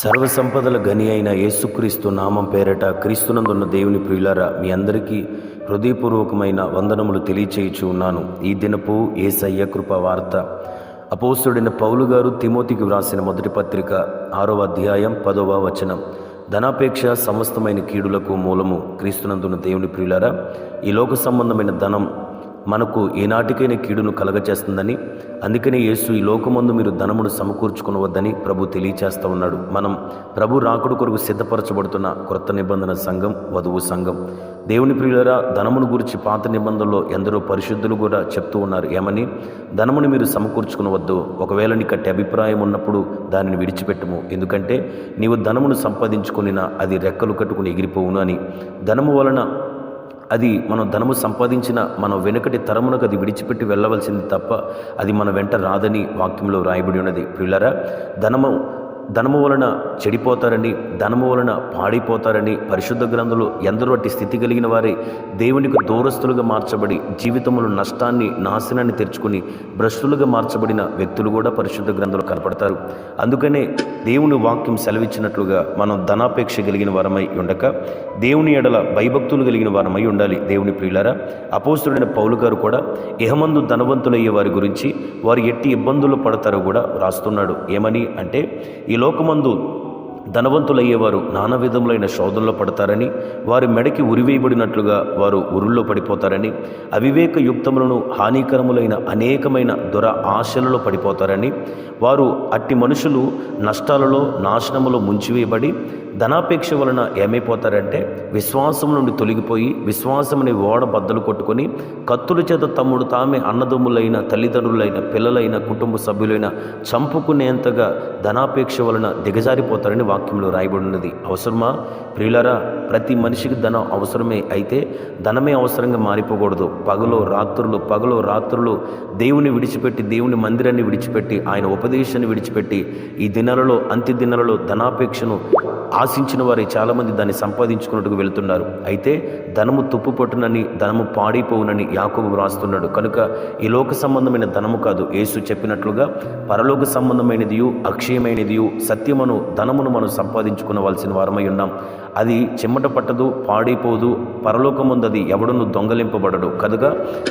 సర్వసంపదల గని అయిన యేసుక్రీస్తు నామం పేరట క్రీస్తునందున్న దేవుని ప్రియులారా మీ అందరికీ హృదయపూర్వకమైన వందనములు తెలియచేయుచు ఉన్నాను. ఈ దినపు ఏసయ్య కృప వార్త. అపోస్తుడైన పౌలు గారు తిమోతికి వ్రాసిన మొదటి పత్రిక ఆరవ అధ్యాయం పదవ వచనం. ధనాపేక్ష సమస్తమైన కీడులకు మూలము క్రీస్తునందున్న దేవుని ప్రియులారా ఈ లోక సంబంధమైన ధనం మనకు ఏనాటికైనా కీడును కలగచేస్తుందని. అందుకనే యేసు ఈ లోకమందు మీరు ధనమును సమకూర్చుకునవద్దని ప్రభు తెలియచేస్తూ ఉన్నాడు. మనం ప్రభు రాకుడు కొరకు సిద్ధపరచబడుతున్న క్రొత్త నిబంధన సంఘం వధువు సంఘం. దేవుని ప్రియులరా ధనమును గురించి పాత నిబంధనలో ఎందరో పరిశుద్ధులు కూడా చెప్తూ ఉన్నారు. ఏమని? ధనమును మీరు సమకూర్చుకునవద్దు. ఒకవేళ నీకు అభిప్రాయం ఉన్నప్పుడు దానిని విడిచిపెట్టము. ఎందుకంటే నీవు ధనమును సంపాదించుకునినా అది రెక్కలు కట్టుకుని ఎగిరిపోవును అని. ధనము వలన అది మనం ధనము సంపాదించిన మన వెనుకటి తరమునకు అది విడిచిపెట్టి వెళ్ళవలసింది తప్ప అది మన వెంట రాదని వాక్యంలో రాయబడి ఉన్నది. ప్రియులరా ధనము ధనము వలన చెడిపోతారని ధనము వలన పాడిపోతారని పరిశుద్ధ గ్రంథులు ఎందరో అట్టి స్థితి కలిగిన వారే దేవునికి దూరస్తులుగా మార్చబడి జీవితంలో నష్టాన్ని నాశనాన్ని తెరుచుకుని భ్రష్టులుగా మార్చబడిన వ్యక్తులు కూడా పరిశుద్ధ గ్రంథంలో కనపడతారు. అందుకనే దేవుని వాక్యం సెలవిచ్చినట్లుగా మనం ధనాపేక్ష కలిగిన వారమై ఉండక దేవుని ఎడల భయభక్తులు కలిగిన వారమై ఉండాలి. దేవుని ప్రియులారా అపోస్తుడైన పౌలు గారు కూడా ఇహమందు ధనవంతులయ్యే వారి గురించి వారు ఎట్టి ఇబ్బందులు పడతారో కూడా రాస్తున్నాడు. ఏమని అంటే ఈ లోకమందు ధనవంతులయ్యేవారు నానా విధములైన శోధనలో పడతారని వారి మెడకి ఉరివేయబడినట్లుగా వారు ఉరుల్లో పడిపోతారని అవివేక యుక్తములను హానికరములైన అనేకమైన దుర ఆశలలో పడిపోతారని వారు అట్టి మనుషులు నష్టాలలో నాశనములో ముంచివేయబడి ధనాపేక్ష వలన ఏమైపోతారంటే విశ్వాసం నుండి తొలగిపోయి విశ్వాసముని ఓడ బద్దలు కొట్టుకొని కత్తుల చేత తమ్ముడు తామే అన్నదమ్ములైన తల్లిదండ్రులైన పిల్లలైన కుటుంబ సభ్యులైన చంపుకునేంతగా ధనాపేక్ష వలన దిగజారిపోతారని వాక్యంలో రాయబడినది అవసరమా? ప్రియులరా ప్రతి మనిషికి ధనం అవసరమే అయితే ధనమే అవసరంగా మారిపోకూడదు. పగలో రాత్రులు పగలో రాత్రులు దేవుని విడిచిపెట్టి దేవుని మందిరాన్ని విడిచిపెట్టి ఆయన ఉపదేశాన్ని విడిచిపెట్టి ఈ దినాలలో అంత్య దినాలలో ధనాపేక్షను ఆశించిన వారే చాలామంది దాన్ని సంపాదించుకున్నట్టుకు వెళుతున్నారు. అయితే ధనము తుప్పు పట్టునని ధనము పాడైపోవునని యాకోబు వ్రాస్తున్నాడు. కనుక ఈ లోక సంబంధమైన ధనము కాదు. యేసు చెప్పినట్లుగా పరలోక సంబంధమైనదియు అక్షయమైనదియు సత్యమును ధనమును మనం సంపాదించుకునవలసిన వారమై ఉన్నాం. అది చెమ్మట పట్టదు పాడైపోదు పరలోకముందు అది ఎవడును దొంగలింపబడడు. కనుక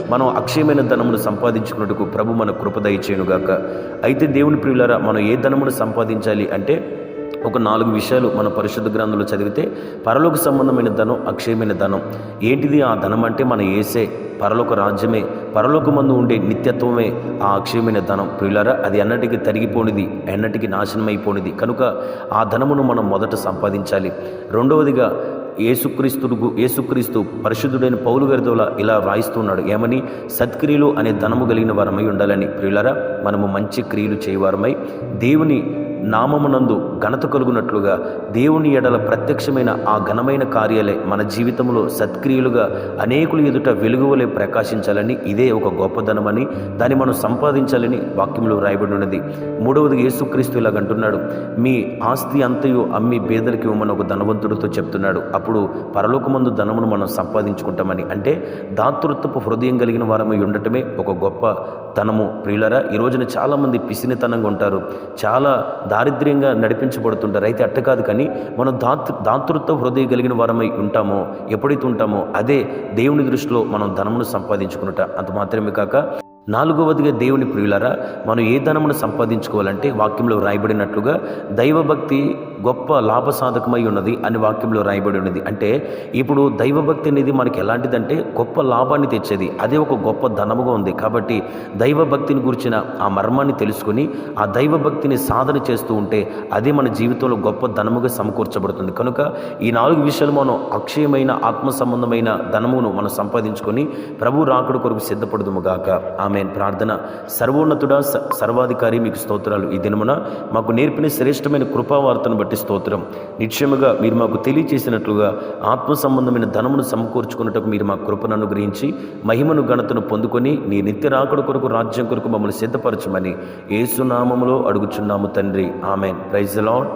మనం అక్షయమైన ధనమును సంపాదించుకున్నట్టుకు ప్రభు మన కృప దయచేయునుగాక. అయితే దేవుని ప్రియులారా మనం ఏ ధనమును సంపాదించాలి అంటే ఒక నాలుగు విషయాలు మన పరిశుద్ధ గ్రంథంలో చదివితే పరలోక సంబంధమైన ధనం అక్షయమైన ధనం. ఏంటిది ఆ ధనం అంటే మన ఏసే పరలోక రాజ్యమే పరలోకమందు ఉండే నిత్యత్వమే ఆ అక్షయమైన ధనం. ప్రియులరా అది ఎన్నటికి తరిగిపోనిది ఎన్నటికి నాశనమైపోనిది. కనుక ఆ ధనమును మనం మొదట సంపాదించాలి. రెండవదిగా ఏసుక్రీస్తుడుకు ఏసుక్రీస్తు పరిశుద్ధుడైన పౌలు గరిదోల ఇలా వ్రాయిస్తున్నాడు. ఏమని? సత్క్రియలు అనే ధనము కలిగిన వారమై ఉండాలని. ప్రియులరా మనము మంచి క్రియలు చేయవారమై దేవుని నామమునందు ఘనత కలుగునట్లుగా దేవుని ఎడల ప్రత్యక్షమైన ఆ ఘనమైన కార్యాలే మన జీవితంలో సత్క్రియలుగా అనేకులు ఎదుట వెలుగువలే ప్రకాశించాలని ఇదే ఒక గొప్పదనమని దాన్ని మనం సంపాదించాలని వాక్యంలో రాయబడి ఉన్నది మూడవది యేసుక్రీస్తు ఇలాగంటున్నాడు మీ ఆస్తి అంతయు అమ్మి పేదలకి ఇవ్వమని ఒక ధనవంతుడితో చెప్తున్నాడు. అప్పుడు పరలోకమందు ధనమును మనం సంపాదించుకుంటామని. అంటే దాతృత్వపు హృదయం కలిగిన వారమై ఉండటమే ఒక గొప్ప ధనము ప్రియులరా ఈ రోజున చాలామంది పిసినితనంగా ఉంటారు. చాలా దారిద్ర్యంగా నడిపించబడుతుంటారు. అయితే అట్ట కాదు కానీ మనం దాతృ దాతృత్వ హృదయం కలిగిన వారమై ఉంటామో ఎప్పుడైతే ఉంటామో అదే దేవుని దృష్టిలో మనం ధనమును సంపాదించుకున్నట. అంత మాత్రమే కాక నాలుగవదిగా దేవుని ప్రియులరా మనం ఏ ధనమును సంపాదించుకోవాలంటే వాక్యంలో రాయబడినట్లుగా దైవభక్తి గొప్ప లాభసాధకమై ఉన్నది అని వాక్యంలో రాయబడి ఉన్నది. అంటే ఇప్పుడు దైవభక్తి అనేది మనకి ఎలాంటిదంటే గొప్ప లాభాన్ని తెచ్చేది. అదే ఒక గొప్ప ధనముగా ఉంది. కాబట్టి దైవభక్తిని గురించిన ఆ మర్మాన్ని తెలుసుకుని ఆ దైవభక్తిని సాధన చేస్తూ ఉంటే అదే మన జీవితంలో గొప్ప ధనముగా సమకూర్చబడుతుంది. కనుక ఈ నాలుగు విషయాలు మనం అక్షయమైన ఆత్మ సంబంధమైన ధనమును మనం సంపాదించుకొని ప్రభు రాకడు కొరకు సిద్ధపడదుము గాక. ఆమె ప్రార్థన సర్వోన్నతుడ స- సర్వాధికారి మీకు స్తోత్రాలు. ఈ దినమున మాకు నేర్పిన శ్రేష్టమైన కృపావార్తను బట్టి స్తోత్రం. నిశ్చయముగా మీరు మాకు తెలియచేసినట్లుగా ఆత్మ సంబంధమైన ధనమును సమకూర్చుకున్నట్టుకు మీరు మా కృపను అనుగ్రహించి మహిమను ఘనతను పొందుకొని నీ నిత్య రాకడ కొరకు రాజ్యం కొరకు మమ్మల్ని సిద్ధపరచమని ఏసునామములో అడుగుచున్నాము తండ్రి. ఆమెన్. Praise lord